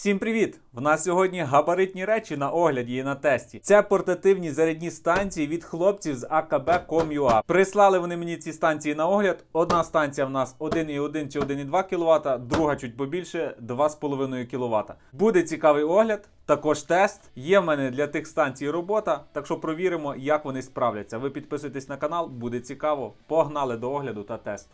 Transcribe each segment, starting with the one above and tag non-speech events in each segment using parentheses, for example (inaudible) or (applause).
Всім привіт! В нас сьогодні габаритні речі на огляді і на тесті. Це портативні зарядні станції від хлопців з AKB.com.ua. Прислали вони мені ці станції на огляд. Одна станція в нас 1,1 чи 1,2 кВт, друга чуть побільше 2,5 кВт. Буде цікавий огляд, також тест. Є в мене для тих станцій робота, так що провіримо, як вони справляться. Ви підписуйтесь на канал, буде цікаво. Погнали до огляду та тесту.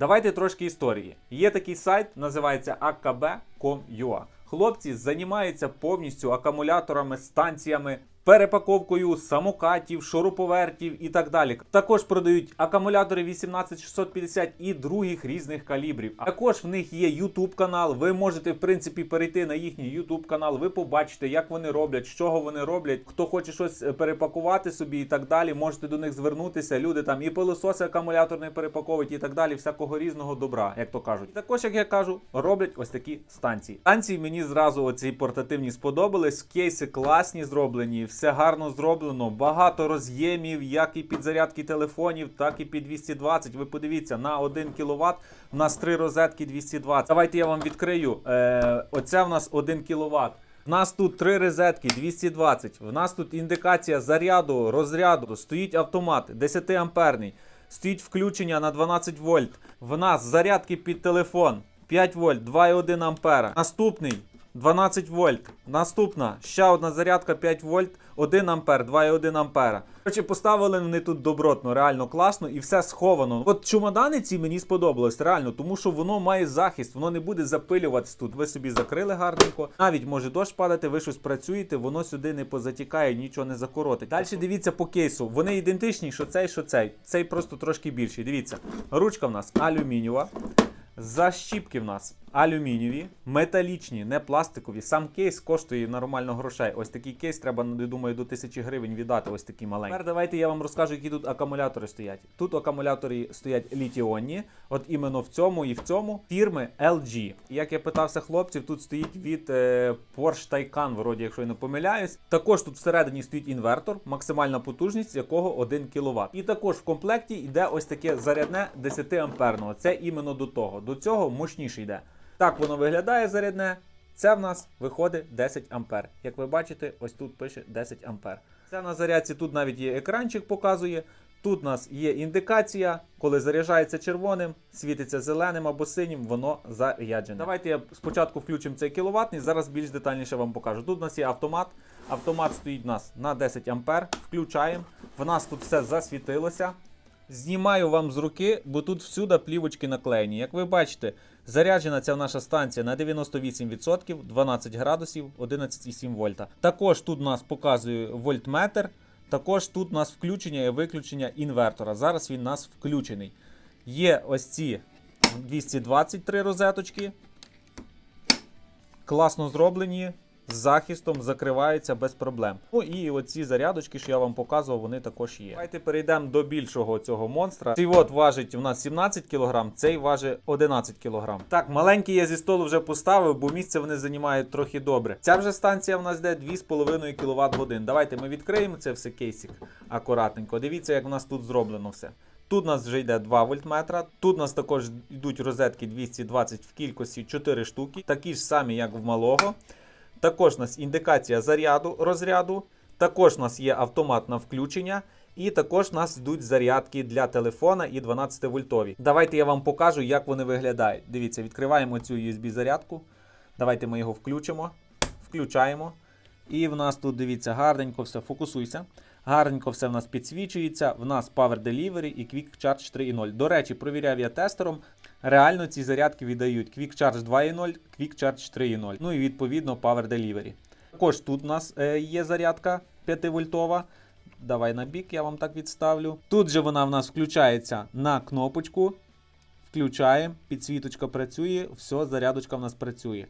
Давайте трошки історії. Є такий сайт, називається akb.com.ua. Хлопці займаються повністю акумуляторами, станціями, перепаковкою самокатів, шуруповертів і так далі. Також продають акумулятори 18650 і других різних калібрів. Також в них є YouTube канал. Ви можете в принципі перейти на їхній YouTube канал. Ви побачите, як вони роблять, з чого вони роблять. Хто хоче щось е, перепакувати собі і так далі. Можете до них звернутися. Люди там і пилососи акумуляторні перепаковують і так далі. Всякого різного добра, як то кажуть. І також, як я кажу, роблять ось такі станції. Станції мені зразу оці портативні сподобались. Кейси класні зроблені, все гарно зроблено. Багато роз'ємів, як і під зарядки телефонів, так і під 220. Ви подивіться, на 1 кВт у нас три розетки 220. Давайте я вам відкрию. Е, оце в нас 1 кВт. У нас тут три розетки 220. В нас тут індикація заряду, розряду. Стоїть автомат 10 амперний. Стоїть включення на 12 вольт. В нас зарядки під телефон 5 вольт, 2,1 ампера. Наступний 12 вольт. Наступна ще одна зарядка 5 вольт, 1 ампер, 2,1 ампера. Коротше, поставили вони тут добротно, реально класно і все сховано. От чумадани ці мені сподобалось, реально, тому що воно має захист, воно не буде запилюватись тут. Ви собі закрили гарненько. Навіть може дощ падати, ви щось працюєте, воно сюди не позатікає, нічого не закоротить. Далі дивіться по кейсу. Вони ідентичні, що цей, що цей. Цей просто трошки більший. Дивіться, ручка в нас алюмінієва. Защіпки в нас алюмінієві, металічні, не пластикові. Сам кейс коштує нормально грошей. Ось такий кейс треба, я думаю, до 1000 гривень віддати. Ось такий маленький. Тепер давайте я вам розкажу, які тут акумулятори стоять. Тут акумулятори стоять літіонні, от іменно в цьому і в цьому фірми LG. Як я питався хлопців, тут стоїть від е, Porsche Taycan, вроді, якщо я не помиляюсь. Також тут всередині стоїть інвертор, максимальна потужність якого 1 кВт. І також в комплекті йде ось таке зарядне 10 амперного. Це іменно до того. До цього мощніше йде. Так воно виглядає зарядне. Це в нас виходить 10 ампер. Як ви бачите, ось тут пише 10 ампер. Це на зарядці тут навіть є екранчик, показує. Тут у нас є індикація, коли заряджається червоним, світиться зеленим або синім, воно заряджене. Давайте я спочатку включимо цей кіловатний, зараз більш детальніше вам покажу. Тут у нас є автомат. Автомат стоїть у нас на 10 ампер. Включаємо. В нас тут все засвітилося. Знімаю вам з руки, бо тут всюди плівочки наклеєні. Як ви бачите, заряджена ця наша станція на 98%, 12 градусів, 11,7 вольта. Також тут нас показує вольтметр. Також тут у нас включення і виключення інвертора. Зараз він у нас включений. Є ось ці 223 розеточки. Класно зроблені. З захистом закриваються без проблем. Ну і оці зарядочки, що я вам показував, вони також є. Давайте перейдемо до більшого цього монстра. Цей от важить у нас 17 кг, цей важить 11 кг. Так, маленький я зі столу вже поставив, бо місце вони займають трохи добре. Ця вже станція в нас йде 2,5 кВт годин. Давайте ми відкриємо це все кейсик акуратненько. Дивіться, як у нас тут зроблено все. Тут у нас вже йде 2 вольтметра. Тут у нас також йдуть розетки 220 в кількості 4 штуки, такі ж самі, як в малого. Також у нас індикація заряду розряду. Також у нас є автомат на включення. І також у нас йдуть зарядки для телефона і 12 вольтові. Давайте я вам покажу, як вони виглядають. Дивіться, відкриваємо цю USB-зарядку. Давайте ми його включимо. Включаємо. І в нас тут, дивіться, гарненько все, фокусуйся. Гарненько все в нас підсвічується. В нас Power Delivery і Quick Charge 3.0. До речі, провіряв я тестером. Реально ці зарядки віддають Quick Charge 2.0, Quick Charge 3.0. Ну і відповідно Power Delivery. Також тут у нас е, є зарядка 5 вольтова. Давай на бік, я вам так відставлю. Тут же вона в нас включається на кнопочку. Включаємо, підсвіточка працює, все, зарядочка в нас працює.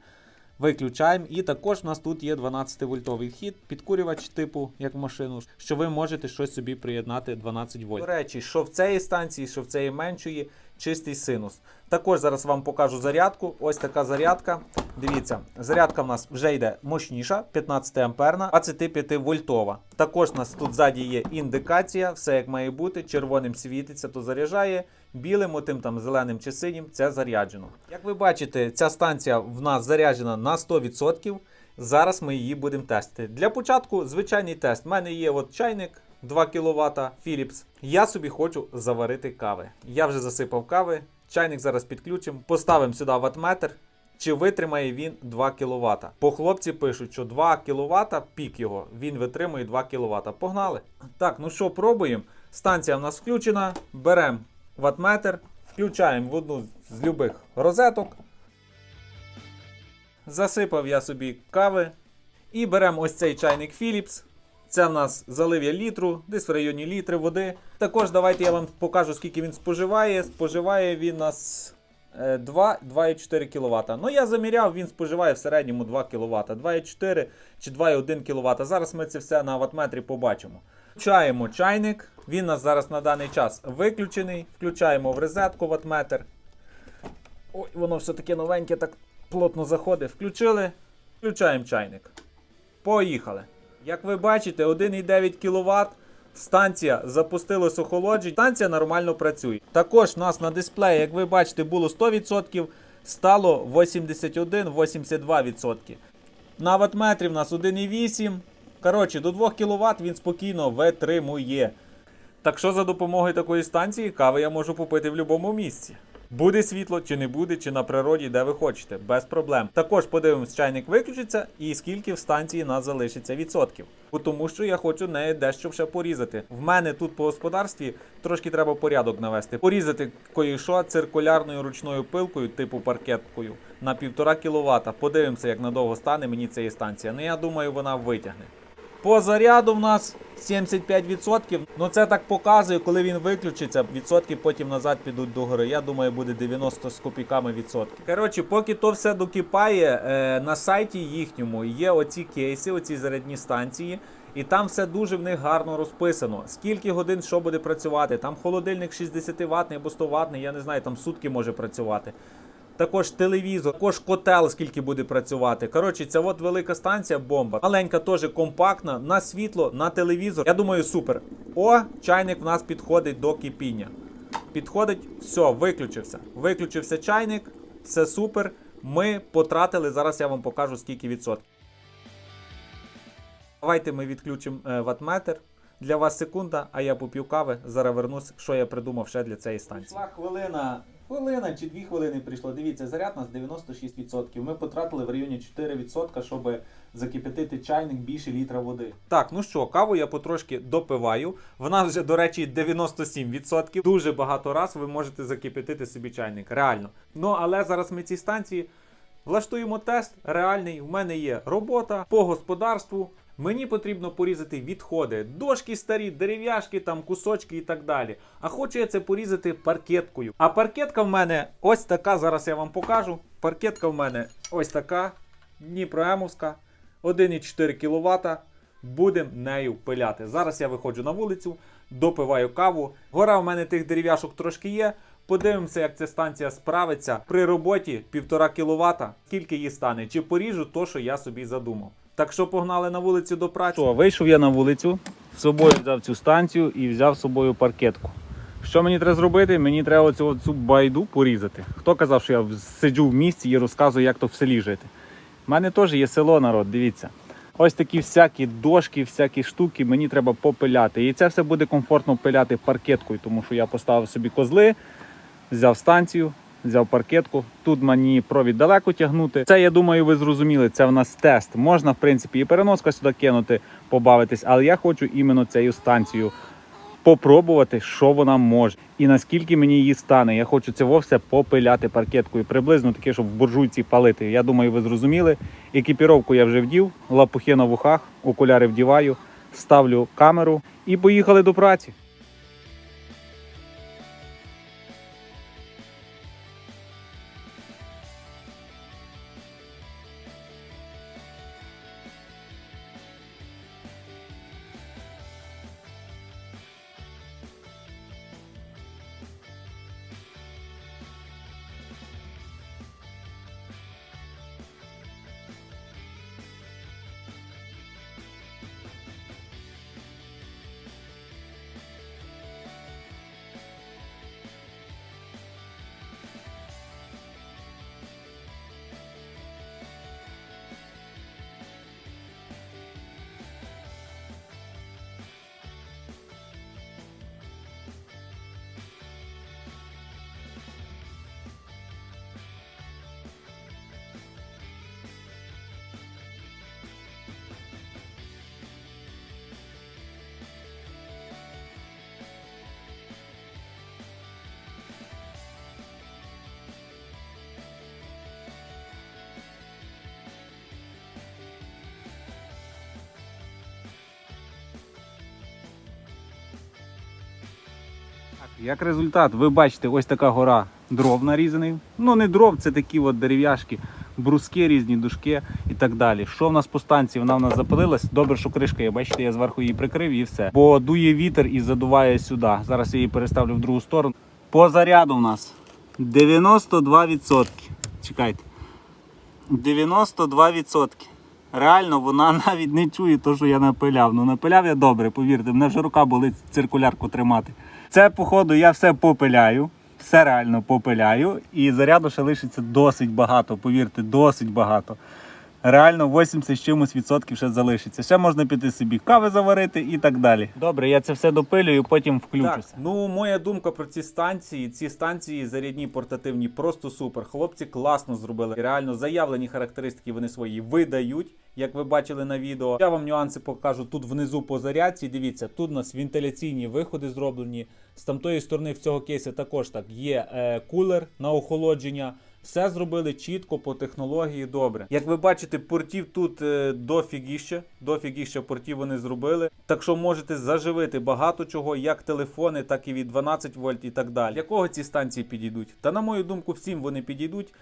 Виключаємо. І також у нас тут є 12 вольтовий вхід, підкурювач типу, як машину, що ви можете щось собі приєднати 12 вольт. До речі, що в цієї станції, що в цієї меншої, чистий синус. Також зараз вам покажу зарядку. Ось така зарядка. Дивіться, зарядка в нас вже йде мощніша, 15 амперна, 25 вольтова. Також у нас тут ззаді є індикація, все як має бути. Червоним світиться, то заряджає. Білим, отим там зеленим чи синім, це заряджено. Як ви бачите, ця станція в нас заряджена на 100%. Зараз ми її будемо тестити. Для початку звичайний тест. У мене є от чайник 2 кВт Philips. Я собі хочу заварити кави. Я вже засипав кави. Чайник зараз підключимо. Поставимо сюди ватметр. Чи витримає він 2 кВт? По хлопці пишуть, що 2 кВт пік його, він витримує 2 кВт. Погнали. Так, ну що, пробуємо. Станція в нас включена. Беремо ватметр, включаємо в одну з любих розеток. Засипав я собі кави. І беремо ось цей чайник Philips. Це в нас залив'я літру, десь в районі літри води. Також давайте я вам покажу, скільки він споживає. Споживає він нас 2 2,4 кВт. Ну я заміряв, він споживає в середньому 2 кВт. 2,4 чи 2,1 кВт. Зараз ми це все на ватметрі побачимо. Включаємо чайник. Він у нас зараз на даний час виключений. Включаємо в розетку ватметр. Ой, воно все таке новеньке, так плотно заходить. Включили. Включаємо чайник. Поїхали. Як ви бачите, 1,9 кВт. Станція запустилась охолодження. Станція нормально працює. Також у нас на дисплеї, як ви бачите, було 100%, стало 81-82%. На ватметрі в нас 1,8. Коротше, до 2 кВт він спокійно витримує. Так що за допомогою такої станції кави я можу попити в будь-якому місці. Буде світло, чи не буде, чи на природі, де ви хочете, без проблем. Також подивимось, чайник виключиться і скільки в станції нас залишиться відсотків. Бо Тому що я хочу неї дещо ще порізати. В мене тут по господарстві трошки треба порядок навести. Порізати кое-що циркулярною ручною пилкою, типу паркеткою, на 1,5 кВт. Подивимося, як надовго стане мені цієї станція. Ну я думаю, вона витягне. По заряду в нас 75%. Ну це так показує, коли він виключиться, відсотки потім назад підуть до гори. Я думаю, буде 90 з копійками відсотків. Коротше, поки то все докипає, е, на сайті їхньому є оці кейси, оці зарядні станції. І там все дуже в них гарно розписано. Скільки годин що буде працювати. Там холодильник 60 ватний або 100 ватний, я не знаю, там сутки може працювати. Також телевізор, також котел, скільки буде працювати. Коротше, ця от велика станція бомба. Маленька теж компактна, на світло, на телевізор. Я думаю, супер. О, чайник в нас підходить до кипіння. Підходить, все, виключився. Виключився чайник, все супер. Ми потратили. Зараз я вам покажу, скільки відсотків. Давайте ми відключимо е, ватметр. Для вас секунда, а я поп'ю кави. Зараз вернусь, що я придумав ще для цієї станції. Прийшла хвилина, хвилина чи дві хвилини прийшло. Дивіться, заряд у нас 96%. Ми потратили в районі 4%, щоб закипятити чайник більше літра води. Так, ну що, каву я потрошки допиваю. Вона вже, до речі, 97%. Дуже багато раз ви можете закипятити собі чайник. Реально. Ну але зараз ми ці станції. Влаштуємо тест реальний. У мене є робота по господарству. Мені потрібно порізати відходи, дошки старі, дерев'яшки, там кусочки і так далі. А хочу я це порізати паркеткою. А паркетка в мене ось така. Зараз я вам покажу. Паркетка в мене ось така. Дніпроемовська, 1,4 кВт. Будемо нею пиляти. Зараз я виходжу на вулицю, допиваю каву. Гора в мене тих дерев'яшок трошки є. Подивимося, як ця станція справиться при роботі 1,5 кВт. Скільки її стане? Чи поріжу то, що я собі задумав. Так що погнали на вулицю до праці. Що, вийшов я на вулицю, з собою взяв цю станцію і взяв з собою паркетку. Що мені треба зробити? Мені треба оцю, цю байду порізати. Хто казав, що я сиджу в місті і розказую, як то в селі жити? У мене теж є село, народ, дивіться. Ось такі всякі дошки, всякі штуки мені треба попиляти. І це все буде комфортно пиляти паркеткою, тому що я поставив собі козли, взяв станцію, взяв паркетку. Тут мені провід далеко тягнути. Це, я думаю, ви зрозуміли. Це в нас тест. Можна, в принципі, і переноска сюди кинути, побавитись, але я хочу іменно цією станцією попробувати, що вона може. І наскільки мені її стане. Я хочу це все попиляти паркеткою. Приблизно таке, щоб в буржуйці палити. Я думаю, ви зрозуміли. Екіпіровку я вже вдів, лапухи на вухах, окуляри вдіваю, ставлю камеру і поїхали до праці. Як результат, ви бачите, ось така гора дров нарізаний. Ну не дров, це такі от дерев'яшки, бруски, різні дужки і так далі. Що в нас по станції? Вона в нас запалилась. Добре, що кришка є. Бачите, я зверху її прикрив і все. Бо дує вітер і задуває сюди. Зараз я її переставлю в другу сторону. По заряду в нас 92%. Чекайте. 92%. Реально, вона (laughs) навіть не чує те, що я напиляв. Ну напиляв я добре, повірте, мене вже рука болить циркулярку тримати. Це, походу, я все попиляю, все реально попиляю, і заряду ще лишиться досить багато, повірте, досить багато. Реально 80 з чимось відсотків ще залишиться. Ще можна піти собі кави заварити і так далі. Добре, я це все допилюю, потім включуся. Так, ну моя думка про ці станції. Ці станції зарядні портативні просто супер. Хлопці класно зробили. Реально заявлені характеристики вони свої видають. Як ви бачили на відео, я вам нюанси покажу тут внизу по зарядці. Дивіться, тут у нас вентиляційні виходи зроблені. З тамтої сторони в цього кейсу також так є е, кулер на охолодження. Все зробили чітко по технології добре. Як ви бачите, портів тут е, дофігіще, дофігіще портів вони зробили. Так що можете заживити багато чого, як телефони, так і від 12 вольт і так далі. Якого ці станції підійдуть? Та на мою думку, всім вони підійдуть.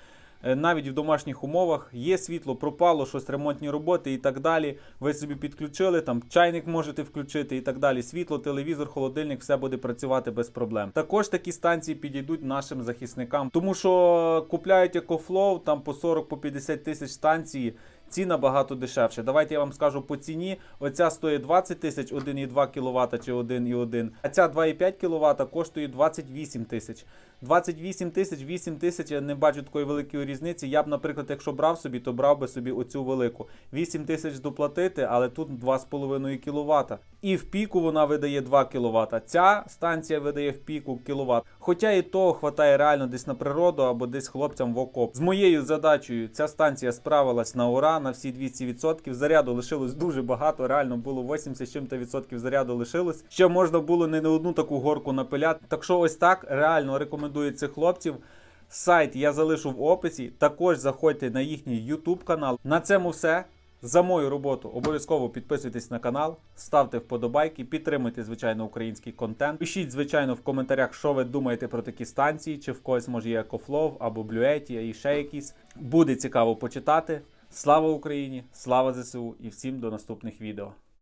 Е, Навіть в домашніх умовах є світло, пропало щось, ремонтні роботи і так далі. Ви собі підключили, там чайник можете включити і так далі. Світло, телевізор, холодильник, все буде працювати без проблем. Також такі станції підійдуть нашим захисникам, тому що купляють EcoFlow там по 40 по 50 тисяч станції. Ці набагато дешевше. Давайте я вам скажу по ціні. Оця стоїть 20 тисяч 1,2 кВт чи 1,1. А ця 2,5 кВт коштує 28 тисяч. 28 тисяч, 8 тисяч, я не бачу такої великої різниці. Я б, наприклад, якщо брав собі, то брав би собі оцю велику. 8 тисяч доплатити, але тут 2,5 кВт. І в піку вона видає 2 кВт. Ця станція видає в піку кВт. Хоча і того хватає реально десь на природу або десь хлопцям в окоп. З моєю задачею ця станція справилась на ура на всі 200%. Заряду лишилось дуже багато. Реально було 80 з чим-то відсотків заряду лишилось. Ще можна було не на одну таку горку напиляти. Так що ось так реально рекомендую цих хлопців. Сайт я залишу в описі. Також заходьте на їхній YouTube канал. На цьому все. За мою роботу обов'язково підписуйтесь на канал, ставте вподобайки, підтримуйте, звичайно, український контент. Пишіть, звичайно, в коментарях, що ви думаєте про такі станції, чи в когось може є EcoFlow або Bluetti, і ще якісь. Буде цікаво почитати. Слава Україні! Слава ЗСУ і всім до наступних відео.